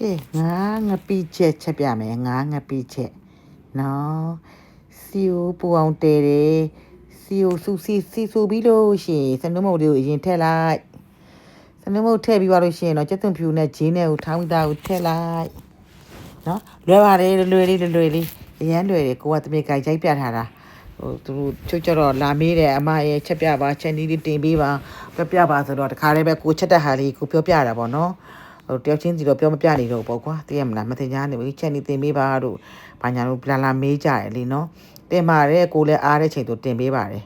ကဲငါငပိချက်ချက်ပြမယ်ငါငပိချက်နော်စီယိုပူအောင်တဲတယ်စီယိုစူစီစီဆိုပြီးလို့ရှိရင်စနုမုတ်လေးကိုအရင်ထည့်လိုက်စနုမုတ်ထည့်ပြီးသွားလို့ရှိရင်တော့ကျက်သွန်ဖြူနဲ့ဂျင်းနဲ့ကိုထောင်းပြီးသားကိုထည့်လိုက်နော်လွယ်ပါတယ်လွယ်လေးလွယ်လွယ်လေးအရန်လွယ်တယ်ကိုကတမင်ကြိုက်ကြိုက်ပြထားတာဟိုသူတို့ချုပ်ကြတော့လာမေးတယ်အမရဲ့ချက်ပြပါချက်နီးလေးတင်ပေးပါပြောပြပါဆိုတော့တခါလေးပဲကိုချက်တဲ့ဟာလေးကိုပြောပြတာပေါ့နော် ဟိုတယောက်ချင်းစီတော့ပြောမပြနေတော့ပေါ့ကွာသိရမလားမတင်ကြနေဘူးချက်နေတင်ပေးပါတို့ဘာညာတို့လာလာမေးကြတယ်လीနော်တင်ပါတယ်ကိုလည်းအားတဲ့ချိန်တို့တင်ပေးပါတယ်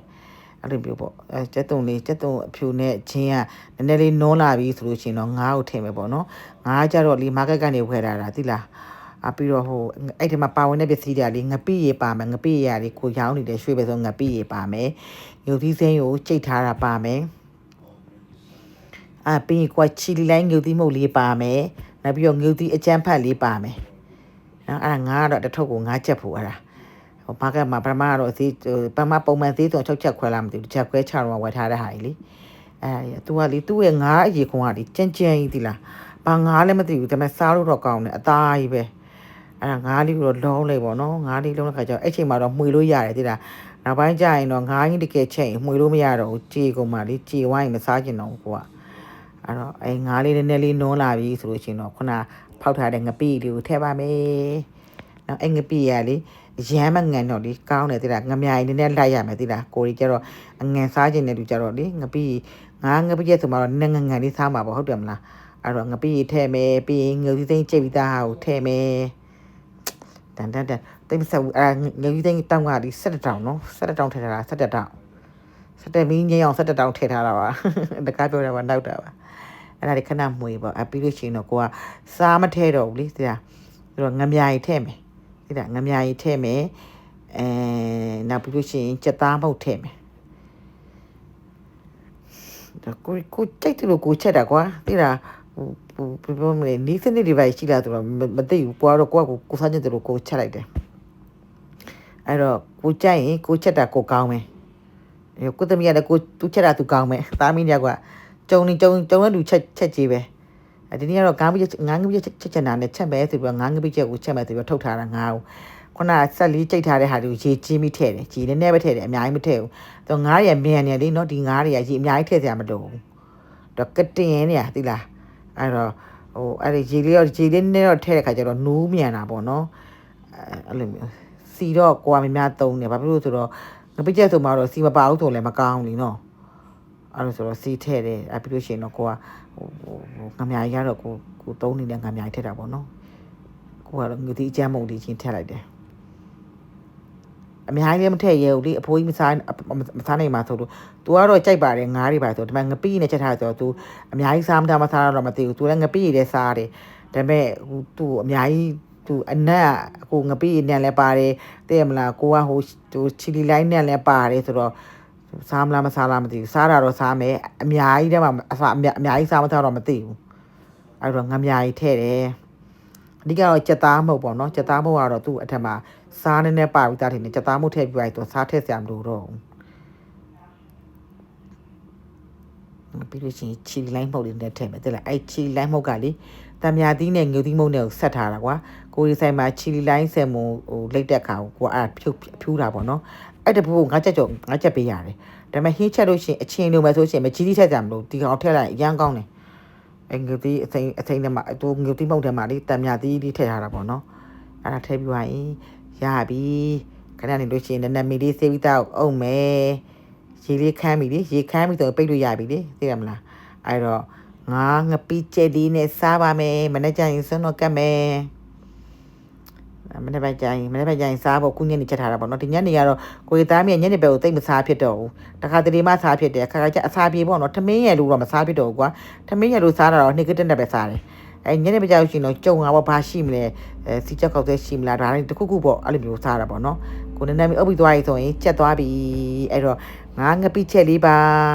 အဲ့လိုမျိုးပေါ့အဲကျက်တုံလေးကျက်တုံအဖြူနဲ့ချင်းကနည်းနည်းလေးနုံးလာပြီဆိုလို့ရှိရင်တော့ငါးကိုထည့်မယ်ပေါ့နော်ငါးကြတော့လीမားကတ်ကနေဝယ်လာတာသိလားအပြီးတော့ဟိုအဲ့ဒီမှာပါဝင်တဲ့ပစ္စည်းတွေလေးငပိရေပါမယ်ငပိရေရလေးကိုရောင်းနေတဲ့ရွှေပဲဆိုငပိရေပါမယ်ညိုသီးစိမ်းကိုကြိတ်ထားတာပါမယ် အာပြီးရင်ကွာချီလီလိုင်းငုတ်သီးမုတ်လေးပါမယ်နောက်ပြီးတော့ငုတ်သီးအကျန်းဖတ်လေးပါမယ်နော်အဲ့ဒါငါကတော့တစ်ထုပ်ကိုငါချက်ဖို့အဲ့ဒါဟိုဘာကမှပထမကတော့အသေးပထမပုံမှန်သေးတော့6ချက်ခွဲလာမသိဘူးတစ်ချက်ခွဲ6တော့ဝယ်ထားတဲ့ဟာကြီးလေအဲ့သူကလေသူ့ရဲ့ငါအရေခွန်ကလေကြမ်းကြမ်းကြီးသီလားဘာငါလည်းမသိဘူးဒါပေမဲ့စားလို့တော့ကောင်းတယ်အသားကြီးပဲအဲ့ဒါငါလေးကိုတော့လုံးလိုက်ပေါ့နော်ငါလေးလုံးတဲ့ခါကျတော့အဲ့ချိန်မှာတော့မှွေလို့ရတယ်သီလားနောက်ပိုင်းကျရင်တော့ငါးကြီးတကယ်ချိန်မှွေလို့မရတော့ဘူးကြေကုန်မှလေကြေဝိုင်းမစားကျင်တော့ဘူးကိုက အဲ့တော့အဲငါးလေးနည်းနည်းလေးနုံးလာပြီဆိုလို့ရှိရင်တော့ခုနဖောက်ထားတဲ့ငပိလေးကိုထည့်ပါမယ်။နောက်အဲငပိရလေရမ်းမငံတော့လေကောင်းတယ်တိလားငမြိုင်နည်းနည်းလိုက်ရမယ်တိလားကိုရီကျတော့အငံစားခြင်းနဲ့တူကြတော့လေငပိငါငပိရဲ့ဆိုမှတော့နည်းငငံလေးစားမှာပေါ့ဟုတ်တယ်မလားအဲ့တော့ငပိထည့်မယ်ပြီးရင်ငုံစည်းသိမ်းကြိတ်ပြီးသားဟာကိုထည့်မယ်တန်တန်တန်တိတ်မဆက်ဘူးအဲ့ငုံစည်းသိမ်းတောင်းကဒီ17တောင်နော်17တောင်ထည့်ထားတာ17တောင် 17မင်းငိမ့်အောင်17တောင်ထည့်ထားတာပါတကားပြောတာပါနောက်တာပါအဲ့ဒါတွေခဏမှွေပေါ့အပြီးလို့ရှိရင်တော့ကိုကစားမထဲတော့ဘူးလေသိလားပြီးတော့ငမြာကြီးထည့်မယ်သိလားငမြာကြီးထည့်မယ်အဲနောက်ပြီးလို့ရှိရင်ကြက်သားမုတ်ထည့်မယ်ဒါကိုကိုကြိုက်တယ်လို့ကိုချက်တာကွာသိလားဟိုဟိုပြောမလဲနီးစနစ်တွေပဲရှိလာဆိုတော့မသိဘူးကိုကတော့ကိုကကိုစားချင်တယ်လို့ကိုချက်လိုက်တယ်အဲ့တော့ကိုကြိုက်ရင်ကိုချက်တာကိုကောင်းမယ်အဲ ကိုသမီးကလည်းကိုသူချက်တာသူကောင်းမယ်သားမင်းတွေကကြုံနေကြုံကြုံတဲ့လူချက်ချက်ကြီးပဲအဲဒီနေ့ကတော့ငါးပိငါးငပိချက်ချက်ချင်တာနဲ့ချက်မယ်ဆိုပြီးတော့ငါးငပိချက်ကိုချက်မယ်ဆိုပြီးတော့ထုတ်ထားတာငါ့ကိုခုနဆက်လေးကြိတ်ထားတဲ့ဟာတွေကိုရေကြီးမိထည့်တယ်ကြီးနည်းနည်းပဲထည့်တယ်အများကြီးမထည့်ဘူးတော့ငါးရမြန်နေလေနော်ဒီငါးတွေကရေအများကြီးထည့်စရာမလိုဘူးတော့ကတင်ရနေသိလားအဲ့တော့ဟိုအဲ့ဒီရေလေးတော့ရေလေးနဲ့တော့ထည့်တဲ့ခါကျတော့နူးမြန်တာပေါ့နော်အဲ့လိုမျိုးစီတော့ကိုကမများသုံးတယ်ဘာဖြစ်လို့ဆိုတော့ ငပိချက်ဆိုမှတော့စီမပါဘူးဆိုလည်းမကောင်းဘူးလीနော် အဲ့လိုဆိုတော့စီးထဲ့တယ်အပြီးလို့ရှိရင်တော့ကိုကဟိုဟိုငမြာကြီးကတော့ကိုကိုသုံးနေတဲ့ငမြာကြီးထည့်တာပေါ့နော်ကိုကတော့ငွေတီအကျမ်းမုံတီချင်းထည့်လိုက်တယ်အများကြီးလည်းမထည့်ရဘူးလေအဖိုးကြီးမစားမစားနိုင်မှာဆိုလို့ तू ကတော့ကြိုက်ပါတယ်ငားတွေပါဆိုဒီမှာငပိနဲ့ချက်ထားဆိုတော့ तू အများကြီးစားမထားမစားတော့မသိဘူး तू လည်းငပိရည်လည်းစားတယ်ဒါပေမဲ့ဟို तू အများကြီး तू အနက်ဟိုငပိနဲ့လည်းပါတယ်သိရမလားကိုကဟိုဟိုချီလီလိုင်းနဲ့လည်းပါတယ်ဆိုတော့စားမလားမစားလားမသိဘူးစားတာတော့စားမယ်အများကြီးတည်းမှာအစားအများအများကြီးစားမထားတော့မသိဘူးအဲ့တော့ငါများကြီးထည့်တယ်အဓိကတော့ကြက်သားမဟုတ်ပေါ့နော်ကြက်သားမဟုတ်ကတော့သူ့အထက်မှာစားနေနေပါပြီးသားထင်တယ်ကြက်သားမဟုတ်ထည့်ပြီးလိုက်တော့စားထည့်စရာမလိုတော့ဘူးပြီးလို့ရှိရင်ချီလိုင်းမှုတ်လေးနဲ့ထည့်မယ်တဲ့လားအဲ့ချီလိုင်းမှုတ်ကလေ တံမြာသီးနဲ့ငုံသီးမုတ်နဲ့ကိုဆက်ထားတာကွာကိုဒီဆိုင်မှာချီလိုင်းဆယ်မုံဟိုလိတ်တက်ခါကိုကိုအဲ့ဖြူဖြူတာပေါ့နော်အဲ့တပူကိုငါချက်ကြောငါချက်ပေးရတယ်ဒါပေမဲ့ဟင်းချက်လို့ရှိရင်အချင်းလိုမယ်ဆိုရှင်မကြီးကြီးထက်ကြမလို့ဒီကောင်ထက်လိုက်ရမ်းကောင်းတယ်အဲ့ငုံသီးအစိမ်းအစိမ်းထဲမှာအတူငုံသီးမုတ်ထဲမှာလေတံမြာသီးလေးထည့်ထားတာပေါ့နော်အဲ့ဒါထည့်ပြီးသွားရင်ရပြီခဏနေလို့ရှိရင်နည်းနည်းမီလေးစေးပြီးတော့အုံမယ်ရေလေးခမ်းပြီလေရေခမ်းပြီဆိုပိတ်လို့ရပြီလေသိရမလားအဲ့တော့ ငါငပိကျက်လေးနဲ့စားပါမယ်မနေ့ကျရင်စွန်းတော့ကတ်မယ်မနေ့ပိုင်းကျရင်မနေ့ပိုင်းကျရင်စားဖို့ခုညနေချက်ထားတာပေါ့နော်ဒီညနေကတော့ကိုရီသားမြညနေဘက်ကိုတိတ်မစားဖြစ်တော့ဘူးတခါတလေမှစားဖြစ်တယ်ခါခါကျအစားပြေပေါ့နော်ထမင်းရလို့တော့မစားဖြစ်တော့ဘူးကွာထမင်းရလို့စားတာတော့နှစ်ကတက်နဲ့ပဲစားတယ်အဲညနေဘက်ကျလို့ရှိရင်တော့ကြုံတာပေါ့ဘာရှိမလဲအဲစီချက်ကောက်တဲ့ရှိမလားဒါလည်းတခုခုပေါ့အဲ့လိုမျိုးစားတာပေါ့နော်ကိုနည်းနည်းအုပ်ပြီးသွားပြီဆိုရင်ချက်သွားပြီအဲ့တော့ငါငပိချက်လေးပါ